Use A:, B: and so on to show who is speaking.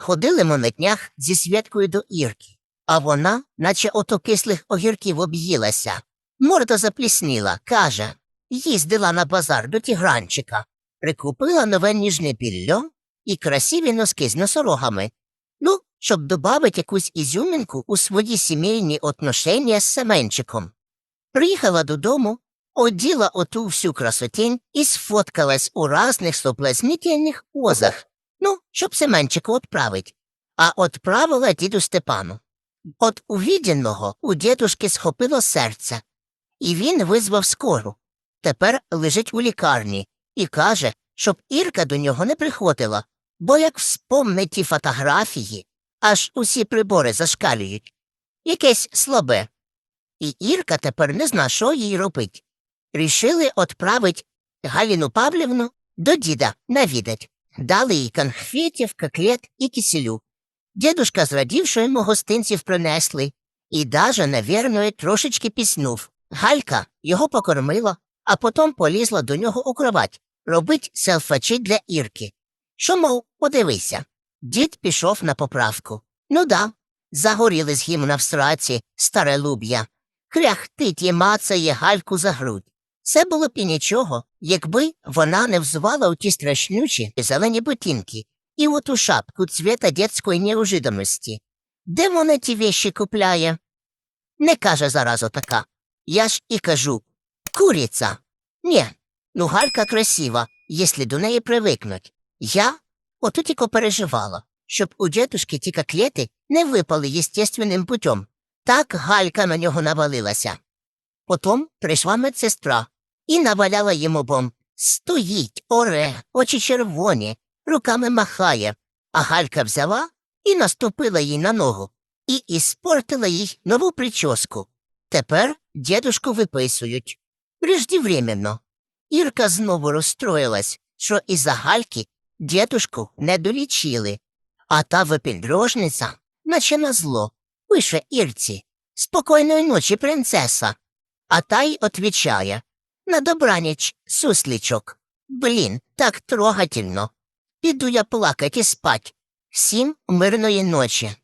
A: Ходили ми на днях зі Святкою до Ірки, а вона, наче ото кислих огірків об'їлася. Морда заплісніла, каже, їздила на базар до тігранчика, прикупила нове ніжне більо і красиві носки з носорогами. Ну, щоб добавить якусь ізюминку у свої сімейні отношення з Семенчиком. Приїхала додому, оділа оту всю красотінь і сфоткалась у разних соблазнительних позах. Ну, щоб Семенчику отправить. А отправила діду Степану. От увіденого у дідушки схопило серце, і він визвав скору. Тепер лежить у лікарні і каже, щоб Ірка до нього не приходила, бо як вспомнить ті фотографії, аж усі прибори зашкалюють. Якесь слабе. І Ірка тепер не зна, що їй робить. Рішили отправить Галіну Павлівну до діда навідать. Дали їй конфетів, коклет і киселю. Дідушка що йому гостинців принесли, і даже, навірно, трошечки піснув. Галька його покормила, а потім полізла до нього у кровать робить селфачі для Ірки. Що, мов, подивися. Дід пішов на поправку. Ну да, загоріли з гімна в сраці, старе луб'я. Хряхтить і мацає гальку за грудь. Це було б і нічого, якби вона не взувала у ті страшнючі зелені ботинки і у шапку цвіта дітської неожиданості. Де вона ті вещі купляє? Не каже заразу така. Я ж і кажу куриця. Ні, ну галька красива, якщо до неї привикнуть. Я ото тільки переживала, щоб у дідушки ті коклети не випали естественним путем. Так галька на нього навалилася. Потім прийшла медсестра і наваляла йому бом. Стоїть, оре, очі червоні, руками махає, а Галька взяла і наступила їй на ногу і іспортила їй нову прическу. Тепер дідушку виписують. Преждевременно. Ірка знову розстроїлась, що із-за Гальки дідушку не долічили, а та випіндрожниця, наче на зло, пише Ірці. Спокійної ночі, принцеса. А та й отвічає. На добраніч, суслічок. Блін, так трогательно. Піду я плакать і спать. Всім мирної ночі.